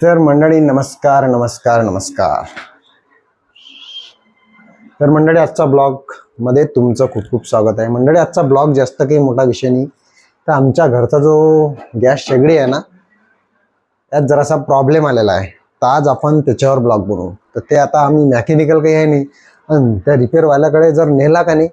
तर मंडळी नमस्कार नमस्कार नमस्कार. तर मंडळी आजचा ब्लॉगमध्ये तुमचं खूप खूप स्वागत आहे. मंडळी आजचा ब्लॉग जास्त काही मोठा विषय नाही. तर आमच्या घरचा जो गॅस शेगडी आहे ना त्यात जरासा प्रॉब्लेम आलेला आहे. तर आज आपण त्याच्यावर ब्लॉग बनवू. तर ते आता आम्ही मॅकॅनिकल काही आहे नाही. आणि त्या रिपेअरवाल्याकडे जर नेला का नाही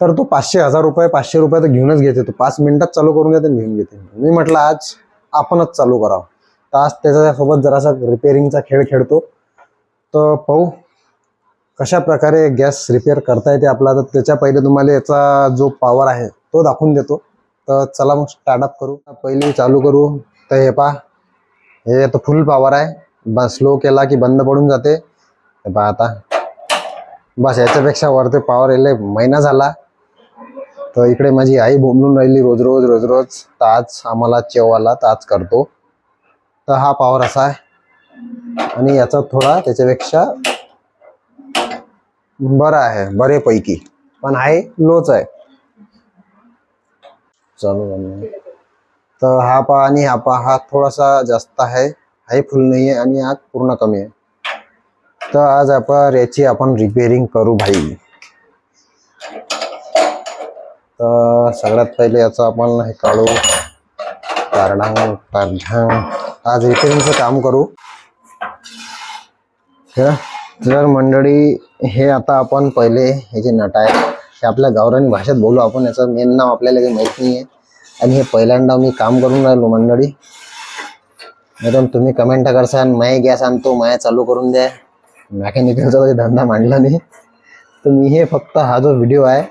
तर तो पाचशे हजार रुपये पाचशे रुपये तर घेऊनच घेते. तो पाच मिनिटात चालू करून घेते घेऊन घेते. मी म्हटलं आज आपणच चालू करावं. तर आज त्याच्यासोबत जरासा रिपेअरिंगचा खेळ खेळतो. तर पाहू कशा प्रकारे गॅस रिपेअर करता येते आपला. तर त्याच्या पहिले तुम्हाला याचा जो पॉवर आहे तो दाखवून देतो. तर चला मग स्टार्टअप करू. पहिले चालू करू. तर हे पहा. हे आता फुल पॉवर आहे. बस स्लो केला की बंद पडून जाते. हे पहा आता. बस याच्यापेक्षा वरती पॉवर येले महिना झाला. तर इकडे माझी आई बोंबलून राहिली रोज रोज रोज रोज. तर आज आम्हाला चेवाला तर आज करतो. तर हा पॉवर असा आहे. आणि याचा थोडा त्याच्यापेक्षा बरा आहे बरेपैकी. पण आहे लोच आहे. चालू झालं. तर हा पहा आणि हा पा हा थोडासा जास्त आहे. हाही फुल नाही आहे आणि हा पूर्ण कमी आहे. तर आज आपण याची आपण रिपेअरिंग करू भाई. तर सगळ्यात पहिले याचं आपण हे काढू. कारडांग कारढांग आज रिपेरिंगचं काम करू. तर मंडळी हे आता आपण पहिले हे जे नट आहे हे आपल्या गावरानी भाषेत बोलू आपण. याचं मेन नाव आपल्याला काही माहीत नाही आहे आणि हे पहिल्यांदा मी काम करून राहिलो मंडळी. मॅडम तुम्ही कमेंट करसान माय गॅस आणतो माय चालू करून द्या. मॅकॅनिकलचा धंदा मांडला नाही. तर मी हे फक्त हा जो व्हिडिओ आहे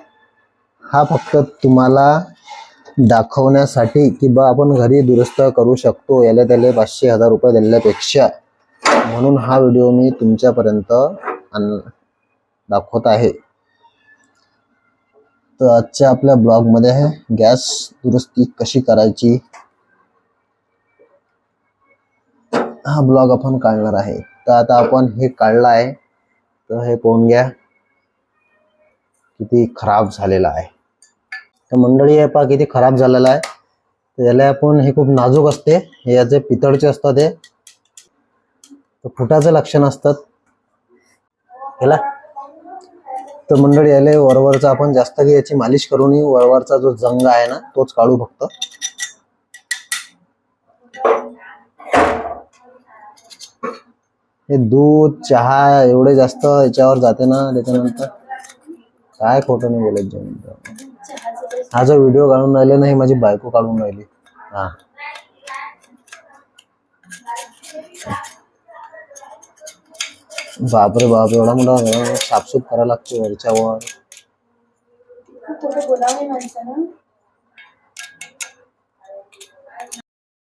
हा फक्त तुम्हाला दाखवण्यासाठी की बा आपण घरी दुरुस्त करू शकतो याला त्याला पाचशे हजार रुपये दिल्यापेक्षा म्हणून हा व्हिडिओ मी तुमच्यापर्यंत आण दाखवत आहे. तर आजच्या आपल्या ब्लॉगमध्ये आहे गॅस दुरुस्ती कशी करायची? हा ब्लॉग आपण काढणार आहे. तर आता आपण हे काढलं आहे तर हे पाहून घ्या. किती खराब झालेला आहे. तर मंडळी हे पहा किती खराब झालेला आहे. याला आपण हे खूप नाजूक असते. हे याचे पितळचे असतात हे. फुटाचं लक्षण असतात. केला तर मंडळी याले वरवरचा आपण जास्त काही याची मालिश करून वरवरचा जो जंग आहे ना तोच काढू फक्त. हे दूध चहा एवढे जास्त याच्यावर जाते ना त्याच्यानंतर. काय खोटं नाही बोलत जेवण. हा जो व्हिडिओ काढून राहिले ना ही माझी बायको काढून राहिली. हा. बापरे बाप एवढा मोठा साफसूफ करायला लागते वरच्यावर.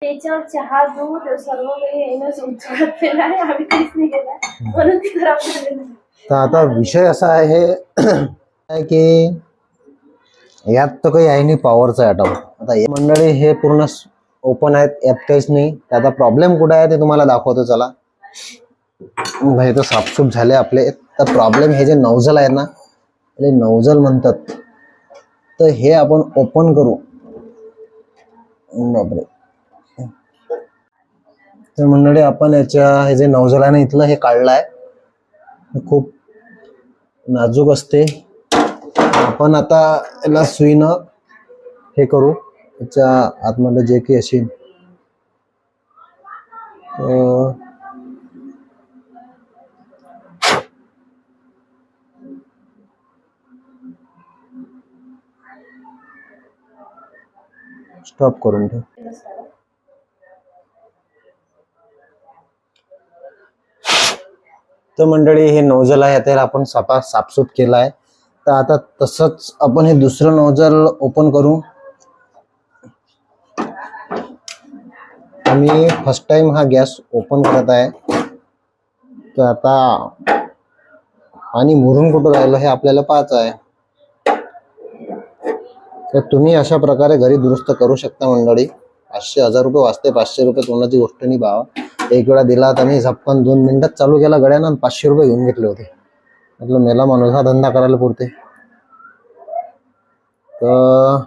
त्याच्यावर चहा दूध सर्व नाही. तर आता विषय असा आहे की यात तर काही आहे नाही पॉवरचा आयटम आता. हे मंडळी हे पूर्ण ओपन आहेत यात काहीच नाही. तर आता प्रॉब्लेम कुठं आहे ते तुम्हाला दाखवतो चला. हे तर साफसूफ झाले आपले. तर प्रॉब्लेम हे जे नवजल आहे ना ते नवजल म्हणतात. तर हे आपण ओपन करू. बापरे. तर मंडळी आपण याच्या हे जे नवजल आहे ना इथलं हे काढलं आहे खूप नाजूक असते. आपण आता याला सुईनं हे करू. त्याच्या आतमध्ये जे काही असेल स्टॉप करून ठेव. तर मंडळी हे नोझल आहे. त्याला आपण सापा साफसूफ केला आहे तर आता तसंच आपण हे दुसरं नोजल ओपन करू. आम्ही फर्स्ट टाइम हा गॅस ओपन करत आहे. तर आता पाणी मुरून कुठं राहिलं हे आपल्याला पाहायचं आहे. तर तुम्ही अशा प्रकारे घरी दुरुस्त करू शकता मंडळी. पाचशे हजार रुपये वाचते पाचशे रुपये कोणाची गोष्ट नाही बाबा एक वेळा दिला तर मी झपकन दोन मिनिटात चालू केला गड्यानं पाचशे रुपये घेऊन घेतले होते. म्हटलं मेला माणूस हा धंदा करायला पुरते. तर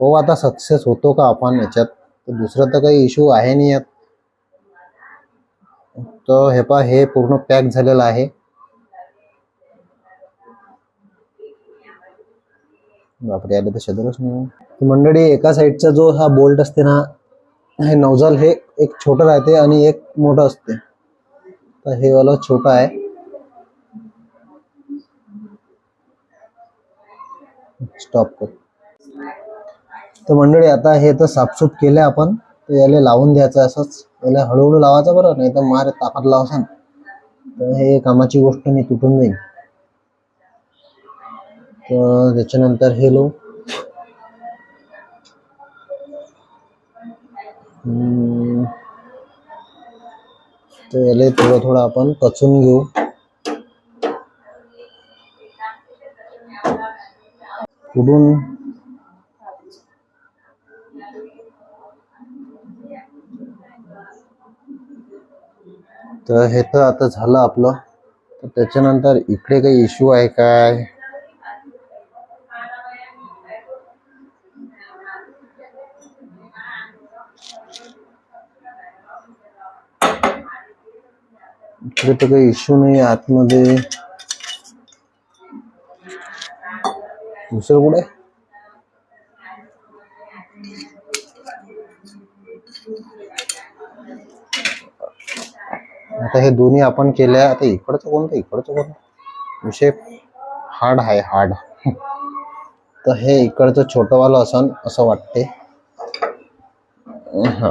हो आता सक्सेस होतो का आपण याच्यात? तर दुसरं तर काही इश्यू आहे नाही यात. तर हे पा हे पूर्ण पॅक झालेलं आहे. बापरे आले तर शदरच नाही मंडळी एका साईडचा जो हा बोल्ट असते ना हे नवजाल हे एक छोटं राहते आणि एक मोठं असते. तर हे वाला छोटा आहे. स्टॉप करू. तर मंडळी आता हे तर साफसूफ केलं आपण. तर याला लावून द्यायचं असंच. याला हळूहळू लावायचं बरं नाही तर मार ताकद लावसान तर हे कामाची गोष्ट नाही तुटून जाईल. तर त्याच्यानंतर हे लो तर याला थोडं थोडं आपण कचून घेऊ. कुठून तर हे तर आता झालं आपलं. तर त्याच्यानंतर इकडे काही इश्यू आहे काय? इकडे तर काही इश्यू नाही आतमध्ये. दुसरं कुठे आता हे दोन्ही आपण केल्या आता इकडचं कोणतं इकडचं कोणतं विषय हार्ड आहे हार्ड तर हे इकडचं छोटंवालं असन असं वाटते. हा.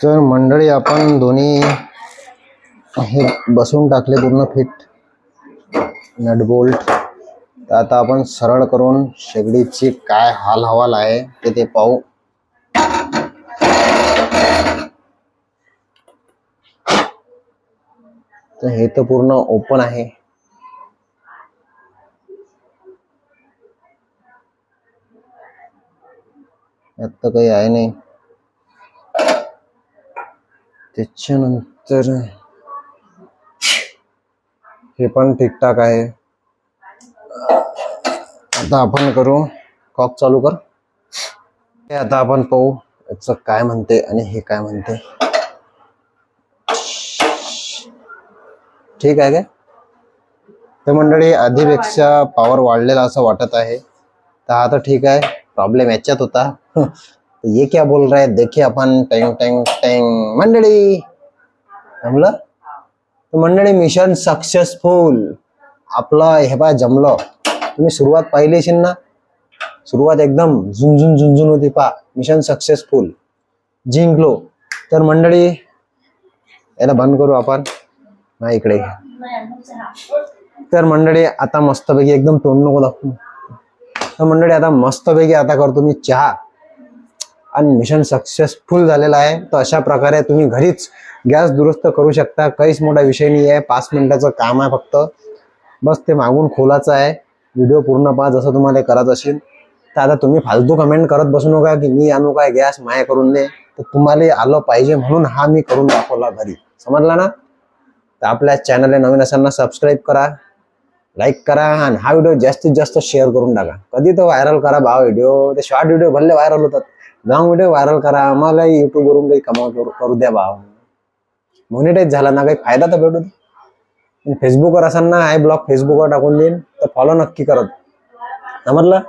तर मंडळी आपण दोन्ही हे बसून टाकले पूर्ण फिट. Nut bolt. तर आता आपण सरळ करून शेगडीची काय हाल हवाल आहे ते ते पाहू. तर हे तर पूर्ण ओपन आहे. यात तर काही आहे नाही. त्याच्यानंतर हे पण ठीकठाक आहे. आता आपण करू. कॉक चालू कर. हे आता आपण पाहू याचं काय म्हणते आणि हे काय म्हणते. ठीक आहे काय? तर मंडळी आधीपेक्षा पॉवर वाढलेला असं वाटत आहे. तर हा तर ठीक आहे. प्रॉब्लेम याच्यात होता. तो ये क्या बोल रहा है? देखिए अपन टँग टैंग टँग। मंडळी जमलं तर मंडळी मिशन सक्सेसफुल आपलं हे बा जमलं। तुम्ही सुरुवात पाहिलीशील ना? सुरुवात एकदम झुंझुन झुंझुन होती पा मिशन सक्सेसफुल जिंकलो। तर मंडळी याला बंद करू आपण। ना इकडे तर मंडळी आता मस्तपैकी एकदम तोंड नको दाखवू। तर मंडळी आता मस्तपैकी आता करतो मी चहा। आणि मिशन सक्सेसफुल झालेलं आहे. तर अशा प्रकारे तुम्ही घरीच गॅस दुरुस्त करू शकता. काहीच मोठा विषय नाही आहे पाच मिनिटाचं काम आहे फक्त. बस ते मागून खोलाचं आहे. व्हिडिओ पूर्ण पहा. जसं तुम्हाला करत असेल. तर आता तुम्ही फालतू कमेंट करत बसू नका की मी आणू काय गॅस? माया करून दे. तर तुम्हाला आलं पाहिजे म्हणून हा मी करून दाखवला घरी. समजला ना? तर आपल्या चॅनलला नवीन असांना सबस्क्राईब करा. लाईक करा. आणि हा व्हिडिओ जास्तीत जास्त शेअर करून टाका. कधी तो व्हायरल करा भाव व्हिडिओ ते शॉर्ट व्हिडिओ भले व्हायरल होतात. लॉंग व्हिडिओ व्हायरल करा. आम्हाला युट्यूबवरून काही कमाव करू करू द्या भाव. मोनिटाईज झाला ना काही फायदा तर भेटू दे. फेसबुकवर असाल ना ब्लॉग फेसबुकवर टाकून देईन तर फॉलो नक्की करत. समजलं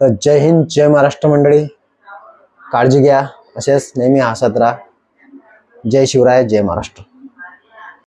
तर जय हिंद जय महाराष्ट्र मंडळी. काळजी घ्या. असेच नेहमी हसत राहा. जय शिवराय जय महाराष्ट्र.